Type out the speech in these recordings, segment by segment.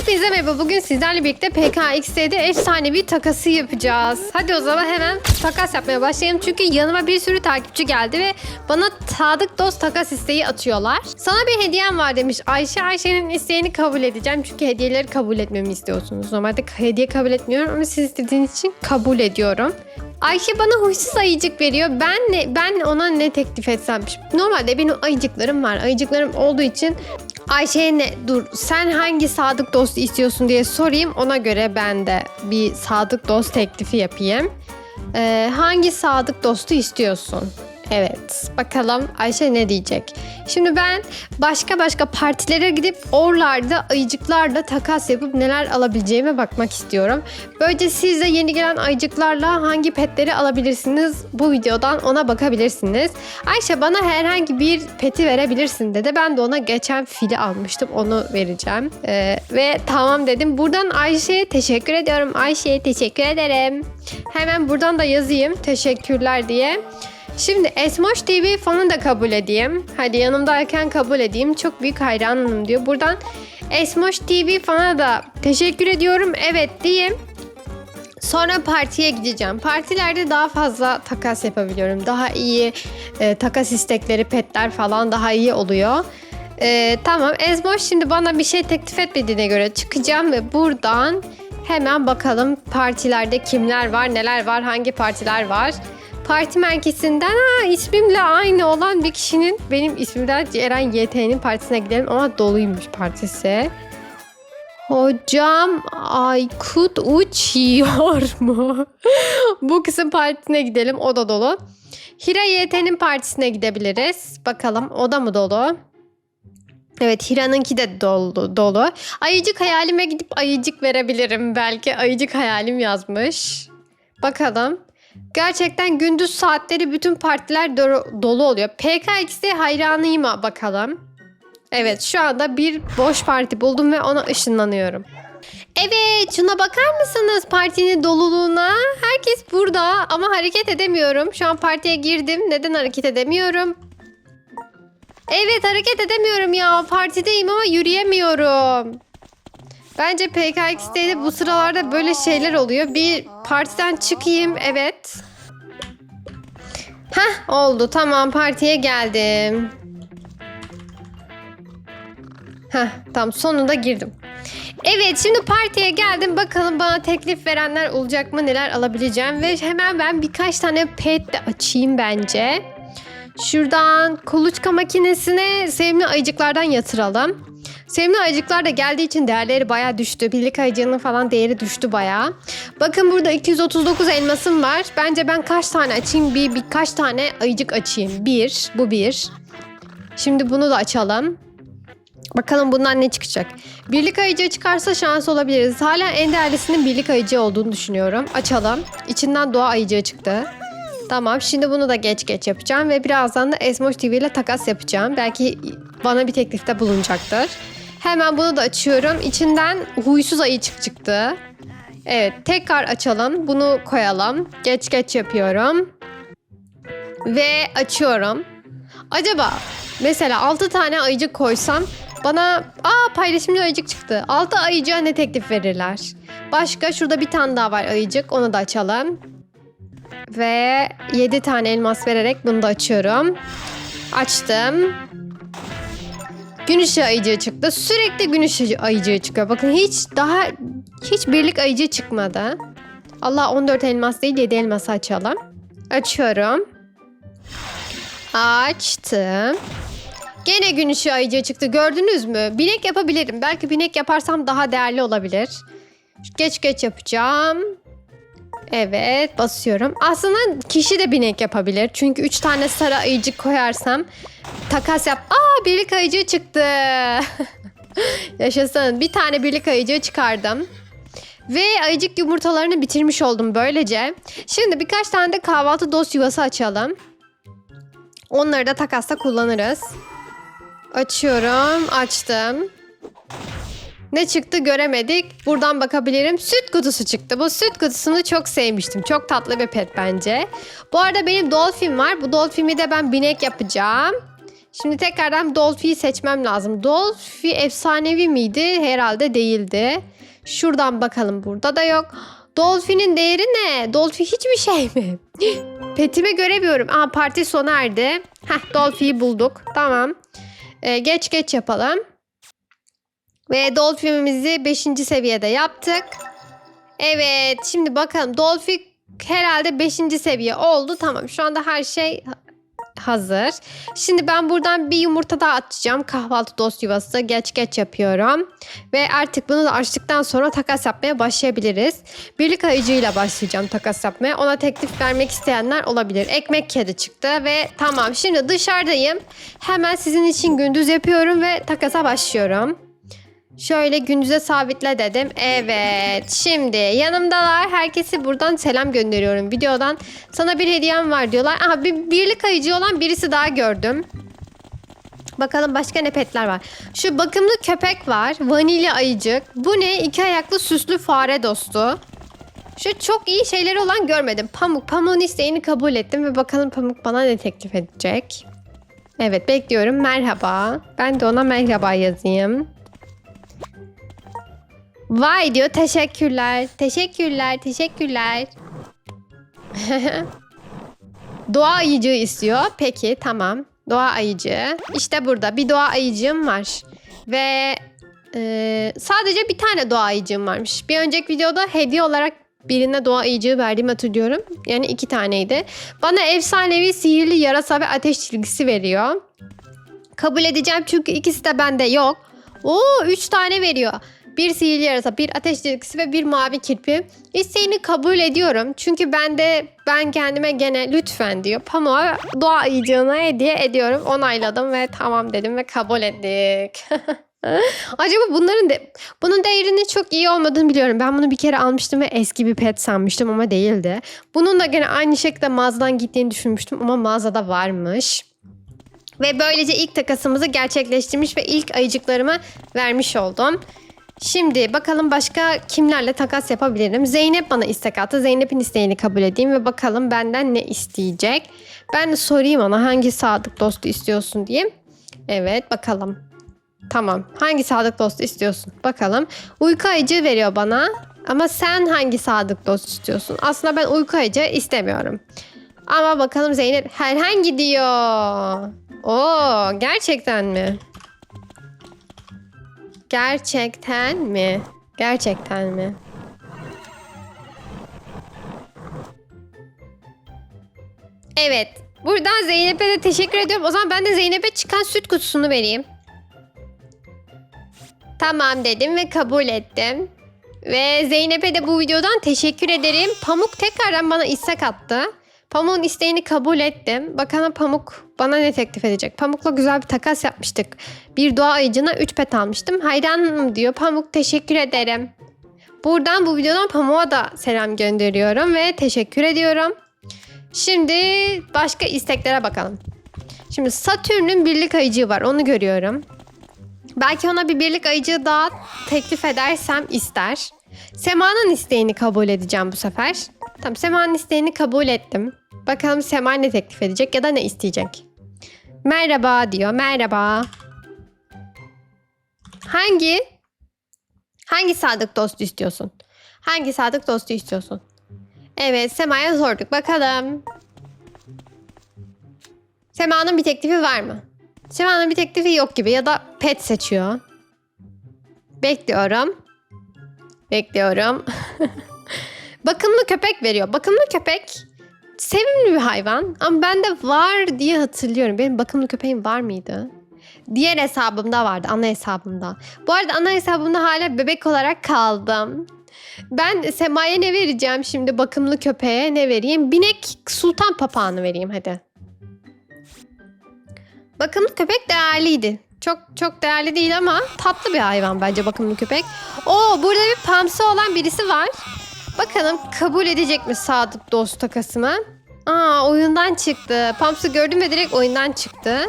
Hepinize merhaba. Bugün sizlerle birlikte PKX'de efsanevi takası yapacağız. Hadi o zaman hemen takas yapmaya başlayalım. Çünkü yanıma bir sürü takipçi geldi ve bana sadık dost takas isteği atıyorlar. Sana bir hediyem var demiş Ayşe. Ayşe'nin isteğini kabul edeceğim. Çünkü hediyeleri kabul etmemi istiyorsunuz. Normalde hediye kabul etmiyorum ama siz istediğiniz için kabul ediyorum. Ayşe bana huysuz ayıcık veriyor. Ben ne, ben ona ne teklif etsem? Normalde benim ayıcıklarım var. Ayıcıklarım olduğu için Ayşe'ye ne dur sen hangi sadık dost istiyorsun diye sorayım ona göre ben de bir sadık dost teklifi yapayım. Ee, hangi sadık dostu istiyorsun? Evet bakalım Ayşe ne diyecek. Şimdi ben başka başka partilere gidip oralarda ayıcıklarla takas yapıp neler alabileceğime bakmak istiyorum. Böylece siz de yeni gelen ayıcıklarla hangi petleri alabilirsiniz bu videodan ona bakabilirsiniz. Ayşe bana herhangi bir peti verebilirsin dedi. Ben de ona geçen fili almıştım onu vereceğim. Ee, ve tamam dedim. Buradan Ayşe'ye teşekkür ediyorum. Ayşe'ye teşekkür ederim. Hemen buradan da yazayım teşekkürler diye. Şimdi Esmoş TV fanı da kabul edeyim. Hadi yanımdayken kabul edeyim. Çok büyük hayranım diyor. Buradan Esmoş TV fana da teşekkür ediyorum. Evet diyeyim. Sonra partiye gideceğim. Partilerde daha fazla takas yapabiliyorum. Daha iyi e, takas istekleri, petler falan daha iyi oluyor. E, tamam Ezboş şimdi bana bir şey teklif etmediğine göre çıkacağım ve buradan hemen bakalım partilerde kimler var, neler var, hangi partiler var. Parti merkezinden ha, ismimle aynı olan bir kişinin benim ismimden Ceren YT'nin partisine gidelim ama doluymuş partisi. Hocam Aykut uçuyor mu? Bu kısım partisine gidelim. O da dolu. Hira YT'nin partisine gidebiliriz. Bakalım o da mı dolu? Evet Hira'nınki de dolu, dolu. Ayıcık hayalime gidip ayıcık verebilirim. Belki ayıcık hayalim yazmış. Bakalım. Gerçekten gündüz saatleri bütün partiler do- dolu oluyor. PKX'de hayranıyım ha, bakalım. Evet şu anda bir boş parti buldum ve ona ışınlanıyorum. Evet şuna bakar mısınız partinin doluluğuna? Herkes burada ama hareket edemiyorum. Şu an partiye girdim. Neden hareket edemiyorum? Evet hareket edemiyorum ya. Partideyim ama yürüyemiyorum. Bence PKX'de de bu sıralarda böyle şeyler oluyor. Bir partiden çıkayım. Evet. Heh oldu. Tamam partiye geldim. Heh tamam sonunda girdim. Evet şimdi partiye geldim. Bakalım bana teklif verenler olacak mı? Neler alabileceğim? Ve hemen ben birkaç tane pet de açayım bence. Şuradan kuluçka makinesine sevimli ayıcıklardan yatıralım. Sevimli ayıcıklar da geldiği için değerleri baya düştü. Birlik ayıcığının falan değeri düştü baya. Bakın burada 239 elmasım var. Bence ben kaç tane açayım? Bir birkaç tane ayıcık açayım. Bir. Bu bir. Şimdi bunu da açalım. Bakalım bundan ne çıkacak. Birlik ayıcığı çıkarsa şans olabiliriz. Hala en değerlisinin birlik ayıcığı olduğunu düşünüyorum. Açalım. İçinden doğa ayıcığı çıktı. Tamam şimdi bunu da geç geç yapacağım ve birazdan da Esmoş TV ile takas yapacağım. Belki bana bir teklifte bulunacaktır. Hemen bunu da açıyorum. İçinden huysuz ayı çık çıktı. Evet tekrar açalım. Bunu koyalım. Geç geç yapıyorum. Ve açıyorum. Acaba mesela 6 tane ayıcık koysam bana aa paylaşımlı ayıcık çıktı. 6 ayıcığa ne teklif verirler? Başka şurada bir tane daha var ayıcık. Onu da açalım. Ve 7 tane elmas vererek bunu da açıyorum. Açtım. Gün ışığı ayıcığı çıktı. Sürekli gün ışığı ayıcığı çıkıyor. Bakın hiç daha hiç birlik ayıcığı çıkmadı. Allah 14 elmas değil 7 elması açalım. Açıyorum. Açtım. Gene gün ışığı ayıcığı çıktı. Gördünüz mü? Binek yapabilirim. Belki binek yaparsam daha değerli olabilir. Geç geç yapacağım. Evet basıyorum. Aslında kişi de binek yapabilir. Çünkü 3 tane sarı ayıcık koyarsam takas yap. Aa birlik ayıcığı çıktı. Yaşasın. Bir tane birlik ayıcığı çıkardım. Ve ayıcık yumurtalarını bitirmiş oldum böylece. Şimdi birkaç tane de kahvaltı dost yuvası açalım. Onları da takasta kullanırız. Açıyorum. Açtım. Ne çıktı göremedik. Buradan bakabilirim. Süt kutusu çıktı. Bu süt kutusunu çok sevmiştim. Çok tatlı bir pet bence. Bu arada benim dolphin var. Bu dolphimi de ben binek yapacağım. Şimdi tekrardan Dolphy'yi seçmem lazım. Dolphy efsanevi miydi? Herhalde değildi. Şuradan bakalım burada da yok. Dolphy'nin değeri ne? Dolphy hiçbir şey mi? Petimi göremiyorum. Aa parti sona erdi. Heh Dolphy'yi bulduk. Tamam. Ee, geç geç yapalım. Ve Dolphin'imizi 5. seviyede yaptık. Evet şimdi bakalım Dolphy herhalde 5. seviye oldu. Tamam şu anda her şey hazır. Şimdi ben buradan bir yumurta daha atacağım. Kahvaltı dost yuvası geç geç yapıyorum. Ve artık bunu da açtıktan sonra takas yapmaya başlayabiliriz. Birlik ayıcıyla başlayacağım takas yapmaya. Ona teklif vermek isteyenler olabilir. Ekmek kedi çıktı ve tamam şimdi dışarıdayım. Hemen sizin için gündüz yapıyorum ve takasa başlıyorum. Şöyle gündüze sabitle dedim. Evet. Şimdi yanımdalar. Herkese buradan selam gönderiyorum videodan. Sana bir hediyem var diyorlar. Aha bir birlik ayıcı olan birisi daha gördüm. Bakalım başka ne petler var. Şu bakımlı köpek var. Vanilya ayıcık. Bu ne? İki ayaklı süslü fare dostu. Şu çok iyi şeyleri olan görmedim. Pamuk. Pamuk'un isteğini kabul ettim ve bakalım Pamuk bana ne teklif edecek. Evet bekliyorum. Merhaba. Ben de ona merhaba yazayım. Vay diyor teşekkürler. Teşekkürler. Teşekkürler. doğa ayıcığı istiyor. Peki tamam. Doğa ayıcığı. İşte burada bir doğa ayıcığım var. Ve e, sadece bir tane doğa ayıcığım varmış. Bir önceki videoda hediye olarak birine doğa ayıcığı verdiğimi hatırlıyorum. Yani iki taneydi. Bana efsanevi sihirli yarasa ve ateş çizgisi veriyor. Kabul edeceğim çünkü ikisi de bende yok. Oo üç tane veriyor. Bir sihirli yarasa, bir ateş çizgisi ve bir mavi kirpi. İsteğini kabul ediyorum. Çünkü ben de ben kendime gene lütfen diyor. Pamuğa doğa ayıcığına hediye ediyorum. Onayladım ve tamam dedim ve kabul ettik. Acaba bunların de bunun değerinin çok iyi olmadığını biliyorum. Ben bunu bir kere almıştım ve eski bir pet sanmıştım ama değildi. Bunun da gene aynı şekilde mağazadan gittiğini düşünmüştüm ama mağazada varmış. Ve böylece ilk takasımızı gerçekleştirmiş ve ilk ayıcıklarımı vermiş oldum. Şimdi bakalım başka kimlerle takas yapabilirim. Zeynep bana istek attı. Zeynep'in isteğini kabul edeyim ve bakalım benden ne isteyecek. Ben sorayım ona hangi sadık dostu istiyorsun diyeyim. Evet bakalım. Tamam. Hangi sadık dostu istiyorsun? Bakalım. Uyku ayıcı veriyor bana. Ama sen hangi sadık dost istiyorsun? Aslında ben uyku ayıcı istemiyorum. Ama bakalım Zeynep herhangi diyor. Oo gerçekten mi? Gerçekten mi? Gerçekten mi? Evet. Buradan Zeynep'e de teşekkür ediyorum. O zaman ben de Zeynep'e çıkan süt kutusunu vereyim. Tamam dedim ve kabul ettim. Ve Zeynep'e de bu videodan teşekkür ederim. Pamuk tekrardan bana istek attı. Pamuk'un isteğini kabul ettim. Bakalım Pamuk bana ne teklif edecek. Pamuk'la güzel bir takas yapmıştık. Bir doğa ayıcına 3 pet almıştım. Hayranım diyor. Pamuk teşekkür ederim. Buradan bu videodan Pamuk'a da selam gönderiyorum ve teşekkür ediyorum. Şimdi başka isteklere bakalım. Şimdi Satürn'ün birlik ayıcığı var. Onu görüyorum. Belki ona bir birlik ayıcığı daha teklif edersem ister. Sema'nın isteğini kabul edeceğim bu sefer. Tamam Sema'nın isteğini kabul ettim. Bakalım Sema ne teklif edecek ya da ne isteyecek. Merhaba diyor. Merhaba. Hangi? Hangi sadık dostu istiyorsun? Hangi sadık dostu istiyorsun? Evet Sema'ya sorduk. Bakalım. Sema'nın bir teklifi var mı? Sema'nın bir teklifi yok gibi ya da pet seçiyor. Bekliyorum. Bekliyorum. Bakımlı köpek veriyor. Bakımlı köpek sevimli bir hayvan ama bende var diye hatırlıyorum. Benim bakımlı köpeğim var mıydı? Diğer hesabımda vardı, ana hesabımda. Bu arada ana hesabımda hala bebek olarak kaldım. Ben Sema'ya ne vereceğim şimdi bakımlı köpeğe ne vereyim? Binek sultan papağanı vereyim hadi. Bakımlı köpek değerliydi. Çok çok değerli değil ama tatlı bir hayvan bence bakımlı köpek. Oo burada bir pamsı olan birisi var. Bakalım kabul edecek mi sadık dost takasımı? Aa oyundan çıktı. Pamsı gördüm ve direkt oyundan çıktı.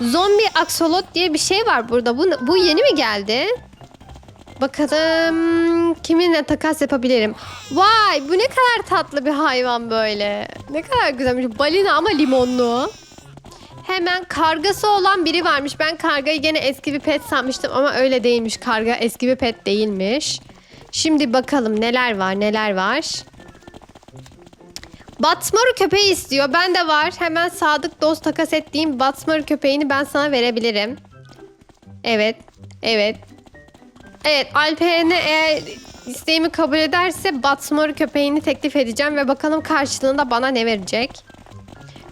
Zombi aksolot diye bir şey var burada. Bu, bu yeni mi geldi? Bakalım kiminle takas yapabilirim. Vay bu ne kadar tatlı bir hayvan böyle. Ne kadar güzelmiş. Balina ama limonlu. Hemen kargası olan biri varmış. Ben kargayı gene eski bir pet sanmıştım ama öyle değilmiş. Karga eski bir pet değilmiş. Şimdi bakalım neler var neler var. Batmaru köpeği istiyor. Ben de var. Hemen sadık dost takas ettiğim Batmaru köpeğini ben sana verebilirim. Evet. Evet. Evet Alperen'e eğer isteğimi kabul ederse Batmaru köpeğini teklif edeceğim ve bakalım karşılığında bana ne verecek.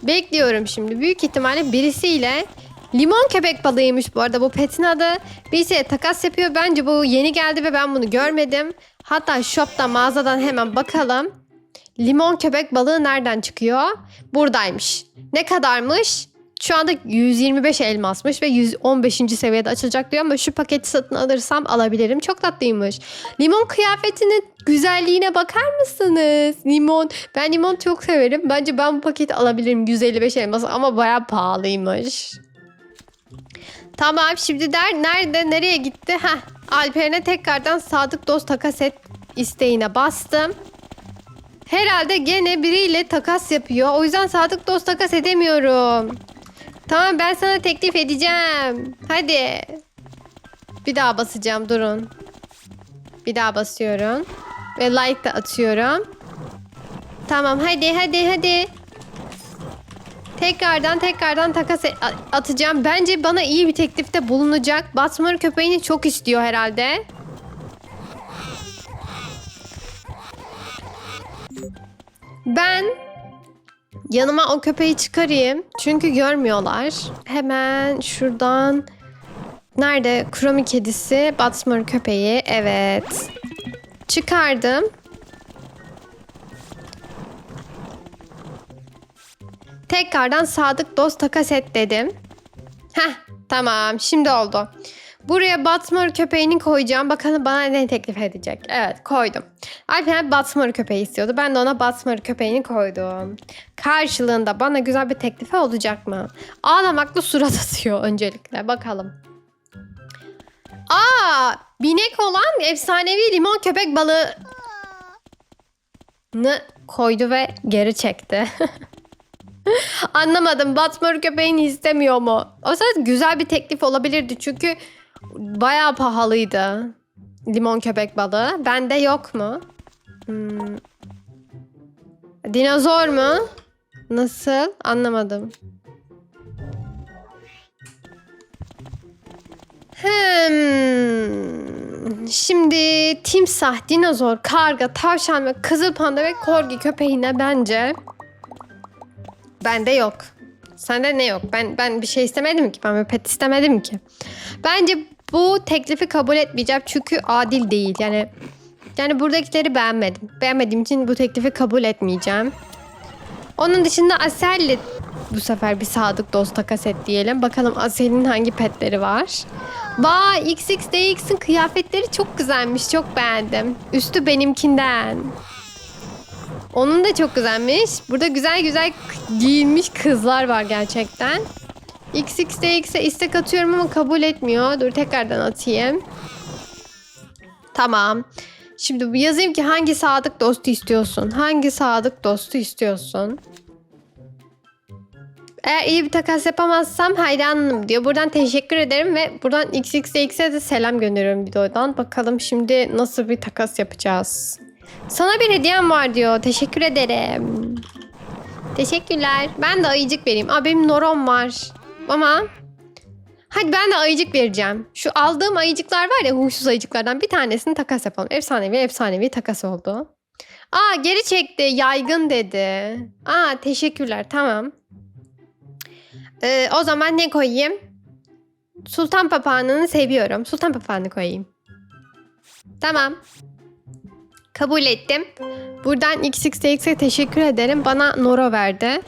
Bekliyorum şimdi. Büyük ihtimalle birisiyle limon köpek balığıymış bu arada bu petin adı. Birisiyle takas yapıyor. Bence bu yeni geldi ve ben bunu görmedim. Hatta shopta mağazadan hemen bakalım. Limon köpek balığı nereden çıkıyor? Buradaymış. Ne kadarmış? Şu anda 125 elmasmış ve 115. seviyede açılacak diyor ama şu paketi satın alırsam alabilirim. Çok tatlıymış. Limon kıyafetinin güzelliğine bakar mısınız? Limon. Ben limon çok severim. Bence ben bu paketi alabilirim 155 elmas ama baya pahalıymış. Tamam şimdi der nerede nereye gitti? Heh Alperen'e tekrardan sadık dost takas et isteğine bastım. Herhalde gene biriyle takas yapıyor. O yüzden sadık dost takas edemiyorum. Tamam ben sana teklif edeceğim. Hadi. Bir daha basacağım durun. Bir daha basıyorum. Ve like da atıyorum. Tamam hadi hadi hadi. Tekrardan tekrardan takas e- atacağım. Bence bana iyi bir teklifte bulunacak. Batman köpeğini çok istiyor herhalde. Ben yanıma o köpeği çıkarayım. Çünkü görmüyorlar. Hemen şuradan Nerede? Kromi kedisi, Batman köpeği. Evet. Çıkardım. Tekrardan sadık dost takas et dedim. Heh tamam şimdi oldu. Buraya Batmur köpeğini koyacağım. Bakalım bana ne teklif edecek. Evet koydum. Alper Batmur köpeği istiyordu. Ben de ona Batmur köpeğini koydum. Karşılığında bana güzel bir teklifi olacak mı? Ağlamaklı surat atıyor öncelikle. Bakalım. Aa, binek olan efsanevi limon köpek balığı koydu ve geri çekti. Anlamadım. Batmur köpeğini istemiyor mu? O zaman güzel bir teklif olabilirdi çünkü bayağı pahalıydı. Limon köpek balığı. Bende yok mu? Hmm. Dinozor mu? Nasıl? Anlamadım. Hmm. Şimdi timsah, dinozor, karga, tavşan ve kızıl panda ve korgi köpeğine bence bende yok. Sende ne yok? Ben ben bir şey istemedim ki. Ben bir pet istemedim ki. Bence bu teklifi kabul etmeyeceğim çünkü adil değil. Yani yani buradakileri beğenmedim. Beğenmediğim için bu teklifi kabul etmeyeceğim. Onun dışında Asel'le bu sefer bir sadık dost takas et diyelim. Bakalım Asel'in hangi petleri var. Vay XXDX'in kıyafetleri çok güzelmiş. Çok beğendim. Üstü benimkinden. Onun da çok güzelmiş. Burada güzel güzel giyinmiş kızlar var gerçekten. XXDX'e istek atıyorum ama kabul etmiyor. Dur tekrardan atayım. Tamam. Şimdi yazayım ki hangi sadık dostu istiyorsun? Hangi sadık dostu istiyorsun? Eğer iyi bir takas yapamazsam hayranım diyor. Buradan teşekkür ederim ve buradan XXX'e de selam gönderiyorum videodan. Bakalım şimdi nasıl bir takas yapacağız. Sana bir hediyem var diyor. Teşekkür ederim. Teşekkürler. Ben de ayıcık vereyim. Aa benim norom var. Ama hadi ben de ayıcık vereceğim. Şu aldığım ayıcıklar var ya huysuz ayıcıklardan bir tanesini takas yapalım. Efsanevi efsanevi takas oldu. Aa geri çekti. Yaygın dedi. Aa teşekkürler. Tamam. Ee, o zaman ne koyayım? Sultan papağanını seviyorum. Sultan papağanı koyayım. Tamam. Kabul ettim. Buradan XXX'e teşekkür ederim. Bana Noro verdi.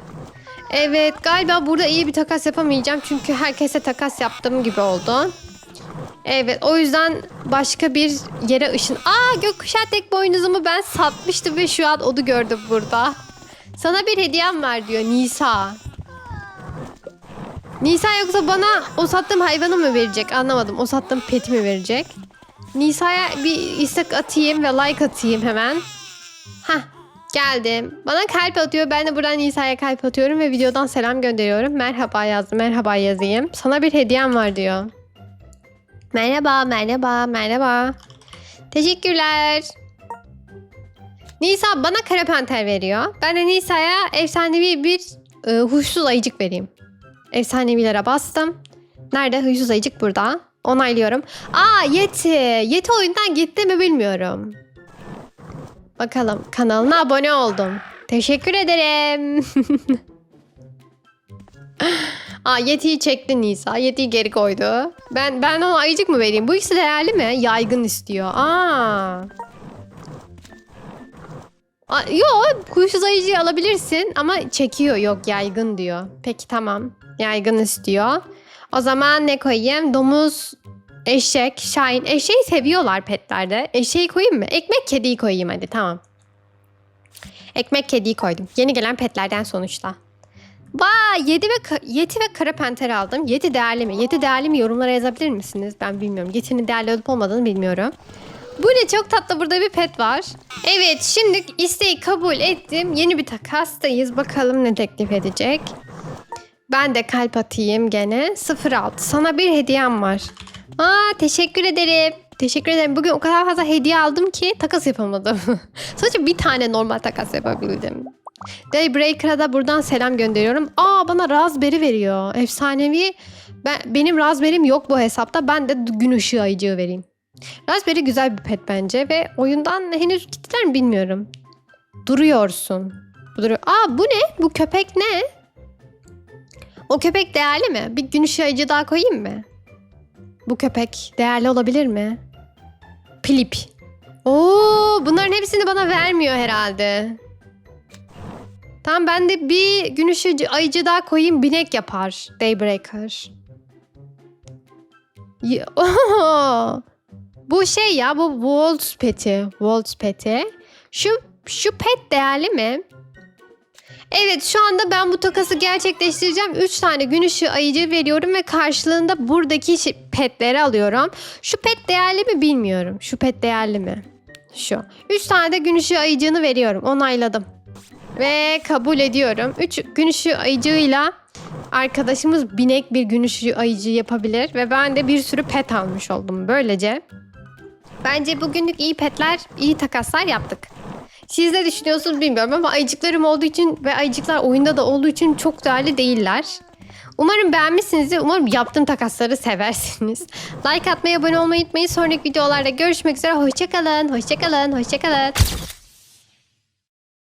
Evet galiba burada iyi bir takas yapamayacağım. Çünkü herkese takas yaptığım gibi oldu. Evet o yüzden başka bir yere ışın... Aa gökkuşağı tek boynuzumu ben satmıştım ve şu an onu gördüm burada. Sana bir hediyem var diyor Nisa. Nisa yoksa bana o sattığım hayvanı mı verecek anlamadım. O sattığım peti mi verecek? Nisa'ya bir istek atayım ve like atayım hemen. Hah Geldim. Bana kalp atıyor. Ben de buradan Nisa'ya kalp atıyorum ve videodan selam gönderiyorum. Merhaba yazdım. Merhaba yazayım. Sana bir hediyem var diyor. Merhaba, merhaba, merhaba. Teşekkürler. Nisa bana kara panter veriyor. Ben de Nisa'ya efsanevi bir e, huysuz ayıcık vereyim. Efsanevilere bastım. Nerede? Huysuz ayıcık burada. Onaylıyorum. Aa Yeti. Yeti oyundan gitti mi bilmiyorum. Bakalım kanalına abone oldum. Teşekkür ederim. Aa Yeti'yi çekti Nisa. Yeti'yi geri koydu. Ben ben ona ayıcık mı vereyim? Bu ikisi değerli mi? Yaygın istiyor. Aa. Aa, yok kuşsuz ayıcıyı alabilirsin ama çekiyor yok yaygın diyor. Peki tamam yaygın istiyor. O zaman ne koyayım? Domuz, eşek, şahin. Eşeği seviyorlar petlerde. Eşeği koyayım mı? Ekmek kediyi koyayım hadi tamam. Ekmek kediyi koydum. Yeni gelen petlerden sonuçta. Vay yedi ve ka- yeti ve kara panter aldım. Yeti değerli mi? Yeti değerli mi? Yorumlara yazabilir misiniz? Ben bilmiyorum. Yetinin değerli olup olmadığını bilmiyorum. Bu ne çok tatlı burada bir pet var. Evet şimdi isteği kabul ettim. Yeni bir takastayız. Bakalım ne teklif edecek. Ben de kalp atayım gene. 06. Sana bir hediyem var. Aa teşekkür ederim. Teşekkür ederim. Bugün o kadar fazla hediye aldım ki takas yapamadım. Sadece bir tane normal takas yapabildim. Daybreaker'a da buradan selam gönderiyorum. Aa bana raspberry veriyor. Efsanevi. Ben, benim raspberry'm yok bu hesapta. Ben de gün ışığı ayıcığı vereyim. Raspberry güzel bir pet bence ve oyundan henüz gittiler mi bilmiyorum. Duruyorsun. Duruyor. Aa bu ne? Bu köpek ne? O köpek değerli mi? Bir gün ışığı daha koyayım mı? Bu köpek değerli olabilir mi? Plip. Oo, bunların hepsini bana vermiyor herhalde. Tamam ben de bir gün ışığı ayıcı daha koyayım binek yapar. Daybreaker. Oho! Bu şey ya bu Waltz peti. Waltz peti. Şu, şu pet değerli mi? Evet şu anda ben bu takası gerçekleştireceğim. 3 tane gün ışığı ayıcı veriyorum ve karşılığında buradaki petleri alıyorum. Şu pet değerli mi bilmiyorum. Şu pet değerli mi? Şu. 3 tane de gün ışığı ayıcığını veriyorum. Onayladım. Ve kabul ediyorum. 3 gün ışığı ayıcığıyla arkadaşımız binek bir gün ışığı ayıcı yapabilir. Ve ben de bir sürü pet almış oldum böylece. Bence bugünlük iyi petler, iyi takaslar yaptık. Siz ne düşünüyorsunuz bilmiyorum ama ayıcıklarım olduğu için ve ayıcıklar oyunda da olduğu için çok değerli değiller. Umarım beğenmişsinizdir. Umarım yaptığım takasları seversiniz. Like atmayı, abone olmayı unutmayın. Sonraki videolarda görüşmek üzere. Hoşçakalın, hoşçakalın, hoşçakalın.